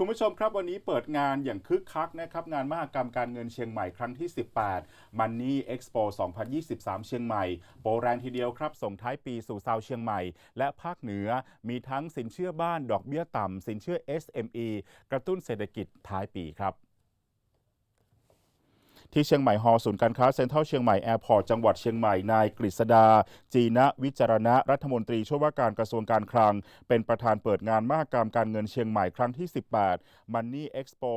คุณผู้ชมครับวันนี้เปิดงานอย่างคึกคักนะครับงานมหกรรมการเงินเชียงใหม่ครั้งที่ 18 Money Expo 2023 เชียงใหม่ โปรแรงทีเดียวครับ ส่งท้ายปีสู่ซาวเชียงใหม่ และภาคเหนือมีทั้งสินเชื่อบ้านดอกเบี้ยต่ำสินเชื่อ SME กระตุ้นเศรษฐกิจท้ายปีครับ ที่เชียงใหม่ฮอศูนย์การค้าเซ็นทรัลเชียงใหม่แอร์พอร์ตจังหวัดเชียงใหม่นายกฤษดา จีนะวิจารณะรัฐมนตรีช่วยว่าการกระทรวงการคลัง เป็นประธานเปิดงานมหกรรมการเงินเชียงใหม่ครั้งที่ 18 Money Expo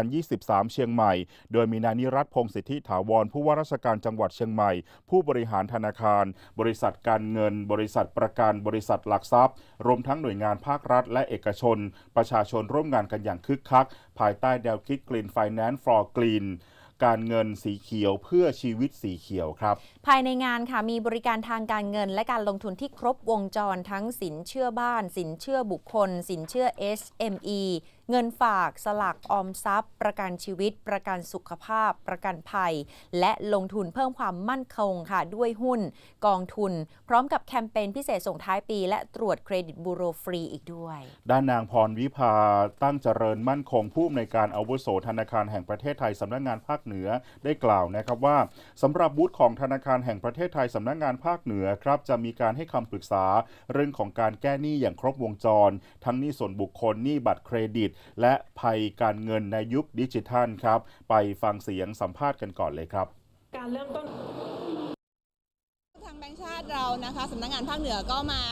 2023 เชียงใหม่ โดยมีนายนิรัตพงศ์สิทธิถาวรผู้ว่าราชการจังหวัดเชียงใหม่ ผู้บริหารธนาคาร บริษัทการเงิน บริษัทประกัน บริษัทหลักทรัพย์ รวมทั้งหน่วยงานภาครัฐ และเอกชน ประชาชนร่วมงานกันอย่างคึกคัก ภายใต้แนวคิด Green Finance for Green การเงินสีเขียวเพื่อชีวิตสีเขียวครับ ภายในงานค่ะมีบริการทางการเงิน และการลงทุนที่ครบวงจรทั้งสินเชื่อบ้าน สินเชื่อบุคคล สินเชื่อ SME เงินฝากสลักออมทรัพย์ ประกันชีวิต ประกันสุขภาพ ประกันภัย และลงทุนเพิ่มความมั่นคงค่ะ ด้วยหุ้นกองทุน พร้อมกับแคมเปญพิเศษส่งท้ายปี และตรวจเครดิตบูโรฟรีอีกด้วย ด้านนางพรวิภาตั้งเจริญมั่นคงผู้อำนวยการอาวุโสธนาคารแห่งประเทศไทยสำนักงานภาคเหนือได้กล่าวนะครับว่าสำหรับบูธของธนาคารแห่งประเทศไทยสำนักงานภาคเหนือครับจะมีการให้คำปรึกษาเรื่องของการแก้หนี้อย่างครบวงจร ทั้งหนี้ส่วนบุคคลหนี้บัตรเครดิตและภัยการเงินในยุคดิจิทัลครับ ไปฟังเสียงสัมภาษณ์กันก่อนเลยครับ การเริ่มต้นทางแบงค์ชาติเรานะคะสำนักงานภาคเหนือก็มา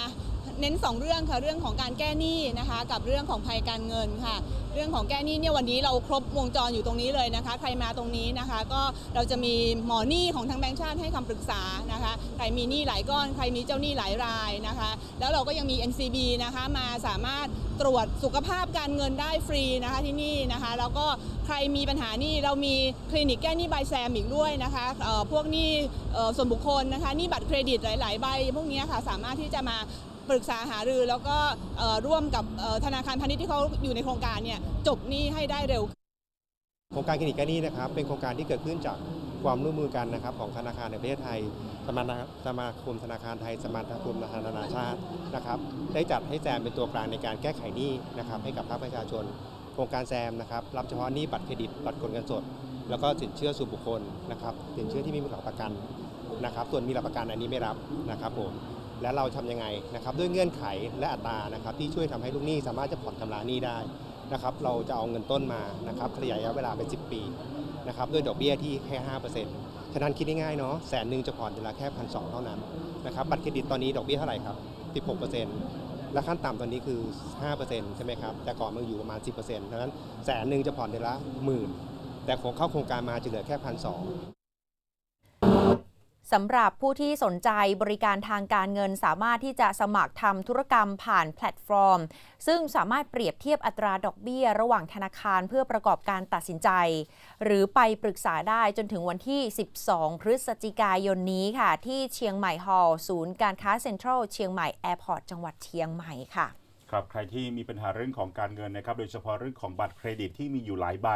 เน้น 2 เรื่องค่ะเรื่องของการแก้หนี้นะคะกับเรื่องของภัยการเงินค่ะ เรื่องของแก้หนี้เนี่ยวันนี้เราครบวงจรอยู่ตรงนี้เลยนะคะ ใครมาตรงนี้นะคะ ก็เราจะมีหมอหนี้ของทางแบงค์ชาติให้คำปรึกษานะคะใครมีหนี้หลายก้อนใครมีเจ้าหนี้หลายรายนะคะ แล้วเราก็ยังมี NCB นะคะมาสามารถตรวจสุขภาพการเงินได้ฟรีนะคะที่นี่นะคะแล้วก็ใครมีปัญหานี้เรามีคลินิกแก้หนี้บายแซมอีกด้วยนะคะเอ่อพวกหนี้เอ่อส่วนบุคคลนะคะหนี้บัตรเครดิตหลาย ๆ ใบพวกนี้ค่ะสามารถที่จะมา ปรึกษาหารือแล้วก็ร่วมกับธนาคารพาณิชย์ที่เขาอยู่ในโครงการเนี่ยจบหนี้ให้ได้เร็ว โครงการคลินิกแก้หนี้นะครับเป็นโครงการที่เกิดขึ้นจากความร่วมมือกันนะครับของธนาคารในประเทศไทย สมาสมาคมธนาคารไทย สมาคมธนาคารนานาชาตินะครับ ได้จัดให้แซมเป็นตัวกลางในการแก้ไขหนี้นะครับให้กับภาคประชาชน โครงการแซมนะครับรับเฉพาะหนี้บัตรเครดิตบัตรกดเงินสด แล้วก็สินเชื่อส่วนบุคคลนะครับสินเชื่อที่ไม่มีหลักประกันนะครับ ส่วนมีหลักประกันอันนี้ไม่รับนะครับผม และเราทำยังไงนะครับด้วยเงื่อนไขและอัตรานะครับที่ช่วยทำให้ลูกหนี้สามารถจะผ่อนชำระหนี้ได้นะครับเราจะเอาเงินต้นมานะครับขยายระยะเวลาเป็น 10 ปีนะครับด้วยดอกเบี้ยที่แค่5%ฉะนั้นคิดง่ายๆเนาะแสนหนึ่งจะผ่อนเดือนละแค่พันสเท่านั้นนะครับบัตรเครดิตตอนนี้ดอกเบี้ยเท่าไหร่ครับ 16%และขั้นต่ำตอนนี้คือ 5%ใช่ไหมครับแต่ก่อนมันอยู่ประมาณ 10%ดังนั้นแสนหนึ่งจะผ่อนเดือนละหมื่นแต่ของเข้าโครงการมาจะเหลือแค่พันส สำหรับผู้ที่สนใจบริการทางการเงินสามารถที่จะสมัครทำธุรกรรมผ่านแพลตฟอร์ม ซึ่งสามารถเปรียบเทียบอัตราดอกเบี้ย ระหว่างธนาคารเพื่อประกอบการตัดสินใจ หรือไปปรึกษาได้จนถึงวันที่ 12 พฤศจิกายนนี้ค่ะ ที่เชียงใหม่ฮอลล์ศูนย์การค้าเซ็นทรัลเชียงใหม่แอร์พอร์ตจังหวัดเชียงใหม่ค่ะครับใครที่มีปัญหาเรื่องของการเงินนะครับ โดยเฉพาะเรื่องของบัตรเครดิตที่มีอยู่หลายใบ